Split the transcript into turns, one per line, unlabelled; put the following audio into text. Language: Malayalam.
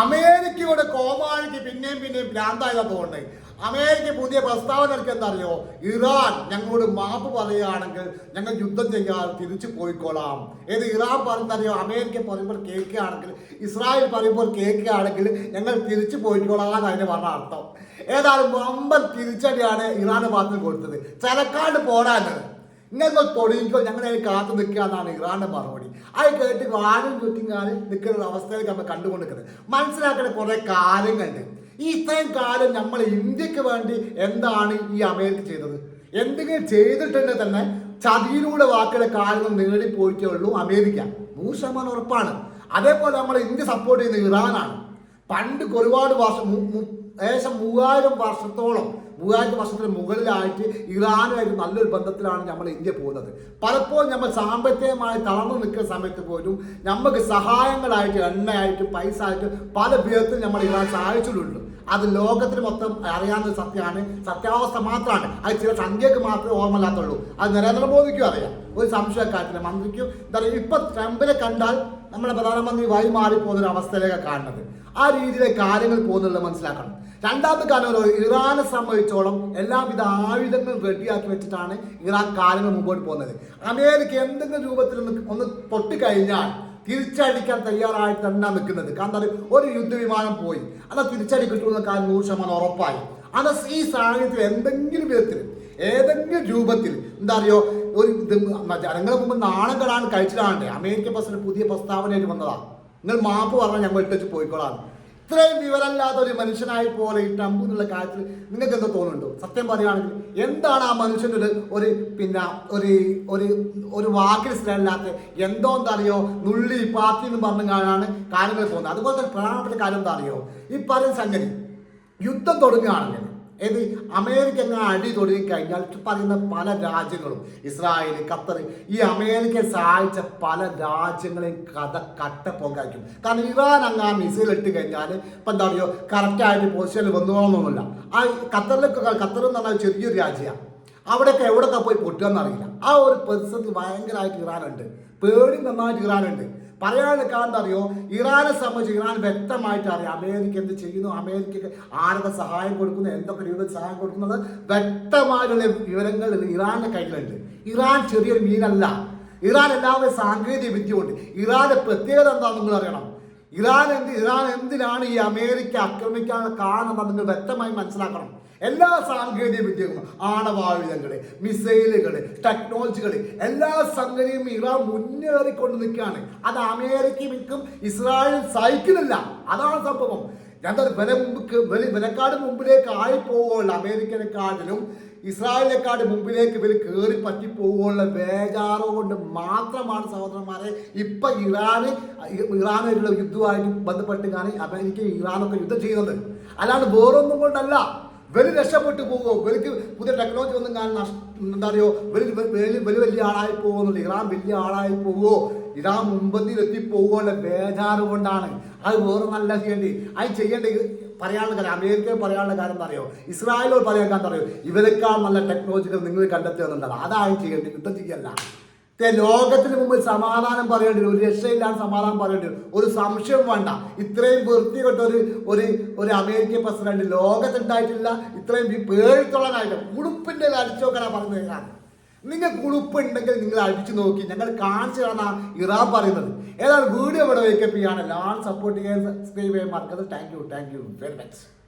അമേരിക്കയുടെ കോമാളിക്ക് പിന്നെയും പിന്നെയും ഭ്രാന്തായതാ തോന്നുന്നത് അമേരിക്ക പുതിയ പ്രസ്താവന എന്താറിയോ ഇറാൻ ഞങ്ങളോട് മാപ്പ് പറയുകയാണെങ്കിൽ ഞങ്ങൾ യുദ്ധം ചെയ്യാൻ തിരിച്ചു പോയിക്കോളാം. ഏത് ഇറാൻ പറഞ്ഞറിയോ അമേരിക്ക പറയുമ്പോൾ കേൾക്കുകയാണെങ്കിൽ ഇസ്രായേൽ പറയുമ്പോൾ കേൾക്കുകയാണെങ്കിൽ ഞങ്ങൾ തിരിച്ചു പോയിക്കോളാം അതിന് പറഞ്ഞ അർത്ഥം ഏതായാലും വമ്പൻ തിരിച്ചടിയാണ് ഇറാന് ഭാഗത്ത് കൊടുത്തത്. ചിലക്കാണ്ട് പോരാഞ്ഞത്. നിങ്ങൾ തൊഴിലിക്കോ ഞങ്ങളെ കാത്തു നിൽക്കുക എന്നാണ് ഇറാന്റെ മറുപടി. അത് കേട്ട് ആരും ചുറ്റും കാലം നിൽക്കുന്ന അവസ്ഥയിലേക്ക് നമ്മൾ കണ്ടുകൊണ്ടിരിക്കുന്നത്. മനസ്സിലാക്കേണ്ട കുറെ കാര്യങ്ങളുണ്ട്. ഈ ഇത്രയും കാലം നമ്മൾ ഇന്ത്യയ്ക്ക് വേണ്ടി എന്താണ് ഈ അമേരിക്ക ചെയ്തത്? എന്തെങ്കിലും ചെയ്തിട്ടുണ്ടെങ്കിൽ തന്നെ ചതിയിലൂടെ വാക്കുകളെ കാരണം നേടിപ്പോയിട്ടേ ഉള്ളൂ അമേരിക്ക. നൂറ് ശതമാനം ഉറപ്പാണ്. അതേപോലെ നമ്മൾ ഇന്ത്യ സപ്പോർട്ട് ചെയ്യുന്ന ഇറാനാണ്. പണ്ട് ഒരുപാട് വർഷം ഏകദേശം മൂവായിരം വർഷത്തോളം മൂവായിരത്തി വർഷത്തിന് മുകളിലായിട്ട് ഇറാനുമായിട്ട് നല്ലൊരു ബന്ധത്തിലാണ് നമ്മൾ ഇന്ത്യ പോകുന്നത്. പലപ്പോഴും നമ്മൾ സാമ്പത്തികമായി തളർന്നു നിൽക്കുന്ന സമയത്ത് പോലും നമുക്ക് സഹായങ്ങളായിട്ട് എണ്ണയായിട്ട് പൈസ ആയിട്ട് പല വിധത്തിൽ നമ്മൾ ഇറാൻ സഹായിച്ചിട്ടുണ്ട്. അത് ലോകത്തിന് മൊത്തം അറിയാവുന്ന സത്യമാണ്. സത്യാവസ്ഥ മാത്രമാണ്. അത് ചില സംഖ്യക്ക് മാത്രമേ ഓർമ്മയില്ലാത്തുള്ളൂ. അത് നരേന്ദ്രമോദിക്കും അറിയാം. ഒരു സംശയക്കാരത്തിന് മന്ത്രിക്കും ഇപ്പൊ ട്രംപിനെ കണ്ടാൽ നമ്മുടെ പ്രധാനമന്ത്രി വഴി മാറി പോകുന്ന ഒരു അവസ്ഥയിലേക്ക് കാണുന്നത്. ആ രീതിയിലെ കാര്യങ്ങൾ പോകുന്നുള്ളത് മനസ്സിലാക്കണം. രണ്ടാമത്തെ കാര്യം ഇറാനെ സംബന്ധിച്ചോളം എല്ലാവിധ ആയുധങ്ങളും റെഡിയാക്കി വെച്ചിട്ടാണ് ഇറാൻ കാര്യങ്ങൾ മുമ്പോട്ട് പോകുന്നത്. അമേരിക്ക എന്തെങ്കിലും രൂപത്തിൽ ഒന്ന് ഒന്ന് പൊട്ടിക്കഴിഞ്ഞാൽ തിരിച്ചടിക്കാൻ തയ്യാറായിട്ട് തന്നെ നിൽക്കുന്നത്. കാരണം ഒരു യുദ്ധവിമാനം പോയി. അത് തിരിച്ചടി കിട്ടുമെന്ന കാര്യം നൂറ് ശതമാനം ഉറപ്പായി. അത് ഈ സാഹചര്യത്തിൽ എന്തെങ്കിലും വിധത്തിൽ ഏതെങ്കിലും രൂപത്തിൽ എന്താ അറിയോ ഒരു ഇത് ജനങ്ങളെ മുമ്പ് നാണം കെടാൻ കഴിച്ചിടാണ്ട് അമേരിക്ക പ്രസിഡന്റ് പുതിയ പ്രസ്താവനയായിട്ട് വന്നതാ. നിങ്ങൾ മാപ്പ് പറഞ്ഞാൽ ഞങ്ങൾ ഇട്ടിച്ച് പോയിക്കോളാം. ഇത്രയും വിവരമില്ലാത്ത ഒരു മനുഷ്യനായി പോലെ ഈ ട്രംപ് എന്നുള്ള കാര്യത്തിൽ നിങ്ങൾക്ക് എന്തോ തോന്നുന്നുണ്ടോ? സത്യം പറയുകയാണെങ്കിൽ എന്താണ് ആ മനുഷ്യന്റെ ഒരു ഒരു പിന്നെ ഒരു ഒരു ഒരു വാക്കിൽ സ്ഥലമില്ലാത്ത എന്തോ എന്താ അറിയോ? നുള്ളി പാർട്ടി എന്ന് പറഞ്ഞു കാണാണ് കാര്യങ്ങൾ തോന്നുന്നത്. അതുപോലെ തന്നെ പ്രധാനപ്പെട്ട കാര്യം എന്താ അറിയോ? ഈ പറയുന്ന സംഗതി യുദ്ധം തുടങ്ങുകയാണെങ്കിൽ ഏത്? അമേരിക്ക അങ്ങനെ അടി തുടങ്ങി കഴിഞ്ഞാൽ പറയുന്ന പല രാജ്യങ്ങളും ഇസ്രായേൽ ഖത്തർ ഈ അമേരിക്കയെ സഹായിച്ച പല രാജ്യങ്ങളെയും കഥ കട്ട പോകാക്കും കാരണം ഇറാൻ അങ്ങ് ആ മിസൈൽ ഇട്ട് കഴിഞ്ഞാൽ ഇപ്പം എന്താ പറയുക കറക്റ്റായിട്ട് പൊസിഷനിൽ വന്നുകൊള്ളണമെന്നില്ല ആ ഖത്തറിലൊക്കെ ഖത്തർ എന്ന് പറഞ്ഞാൽ ചെറിയൊരു രാജ്യമാണ് അവിടെയൊക്കെ എവിടെയൊക്കെ പോയി പൊട്ടുകയെന്നറിയില്ല ആ ഒരു പ്രതിസന്ധി ഭയങ്കരമായിട്ട് ഇറാനുണ്ട്. പേടി നന്നായിട്ട് ഇറാനുണ്ട്. കാരണം എന്താ അറിയോ? ഇറാനെ സംബന്ധിച്ച് ഇറാൻ വ്യക്തമായിട്ട് അറിയാം. അമേരിക്ക എന്ത് ചെയ്യുന്നു? അമേരിക്കക്ക് ആരുടെ സഹായം കൊടുക്കുന്നു? എന്തൊക്കെ രീതിയിൽ സഹായം കൊടുക്കുന്നത്? വ്യക്തമായിട്ടുള്ള വിവരങ്ങൾ ഇറാന്റെ കയ്യിലുണ്ട്. ഇറാൻ ചെറിയൊരു മീനല്ല. ഇറാൻ എല്ലാവരും സാങ്കേതിക വിദ്യ ഉണ്ട് ഇറാന്റെ പ്രത്യേകത എന്താണെന്ന് നിങ്ങൾ അറിയണം. ഇറാൻ എന്ത് ഇറാൻ എന്തിനാണ് ഈ അമേരിക്ക ആക്രമിക്കാൻ കാരണം നിങ്ങൾ വ്യക്തമായി മനസ്സിലാക്കണം. എല്ലാ സാങ്കേതിക വിദ്യകളും ആണവായുധങ്ങൾ മിസൈലുകൾ ടെക്നോളജികൾ എല്ലാ സംഗതിയും ഇറാൻ മുന്നേറിക്കൊണ്ട് നിൽക്കുകയാണ്. അത് അമേരിക്കയ്ക്കും ഇസ്രായേലും സഹിക്കുന്നില്ല. അതാണ് സംഭവം. ഞാൻ വില മുമ്പ് വില വിലക്കാട് മുമ്പിലേക്ക് ആയി പോവുകയുള്ള അമേരിക്കനെക്കാട്ടിലും ഇസ്രായേലിനെക്കാട് മുമ്പിലേക്ക് ഇവർ കയറി പറ്റി പോവുകയുള്ള ബേജാറ് കൊണ്ട് മാത്രമാണ് സഹോദരന്മാരെ ഇപ്പം ഇറാന് ഇറാനായിട്ടുള്ള യുദ്ധമായിട്ട് ബന്ധപ്പെട്ട് കാണി അമേരിക്കയും ഇറാനൊക്കെ യുദ്ധം ചെയ്യുന്നത്. അല്ലാണ്ട് വേറൊന്നും കൊണ്ടല്ല. വലിയ രക്ഷപ്പെട്ടു പോകുമോ വലിക്ക് പുതിയ ടെക്നോളജി ഒന്നും ഞാൻ എന്താ പറയുക വലിയ വലിയ വലിയ വലിയ ആളായി പോകുന്നുള്ളൂ ഇറാൻ വലിയ ആളായി പോകുമോ ഇറാൻ മുമ്പന്തിയിൽ എത്തി പോകുമോ ബേജാറ് കൊണ്ടാണ്. അത് വേറെ നല്ല ചെയ്യേണ്ടി. അത് ചെയ്യേണ്ട ഇത് പറയാനുള്ള കാര്യം അമേരിക്കയിൽ പറയാനുള്ള കാര്യം അറിയോ? ഇസ്രായേലോട് പറയാൻ കാര്യം പറയോ ഇവരെക്കാൾ നല്ല ടെക്നോളജികൾ നിങ്ങൾ കണ്ടെത്തുക എന്നുണ്ടല്ലോ അതാണ് ചെയ്യേണ്ടത്. യുദ്ധം ചെയ്യല്ല. ലോകത്തിന് മുമ്പിൽ സമാധാനം പറയേണ്ടി വരും ഒരു രക്ഷയില്ലാതെ സമാധാനം പറയേണ്ടി വരും. ഒരു സംശയം വേണ്ട. ഇത്രയും വൃത്തികെട്ട ഒരു ഒരു ഒരു അമേരിക്കൻ പ്രസിഡന്റ് ലോകത്തുണ്ടായിട്ടില്ല. ഇത്രയും പേഴ്ത്തുള്ളതായിട്ട് ഉടുപ്പിന്റെ അടിച്ചു നോക്കാനാ പറയുന്നത് ഞാൻ. നിങ്ങൾക്ക് ഉടുപ്പുണ്ടെങ്കിൽ നിങ്ങൾ അടിച്ചു നോക്കി. ഞങ്ങൾ കാണിച്ചു കാണാൻ ഇറാൻ പറയുന്നത്. ഏതായാലും വീഡിയോ ഇവിടെ വേക്കപ്പ് ചെയ്യാണ് എല്ലാം സപ്പോർട്ട് ചെയ്യാൻ സബ്സ്ക്രൈബ് ചെയ്യാൻ മറക്കരുത്. Thank you thank you very much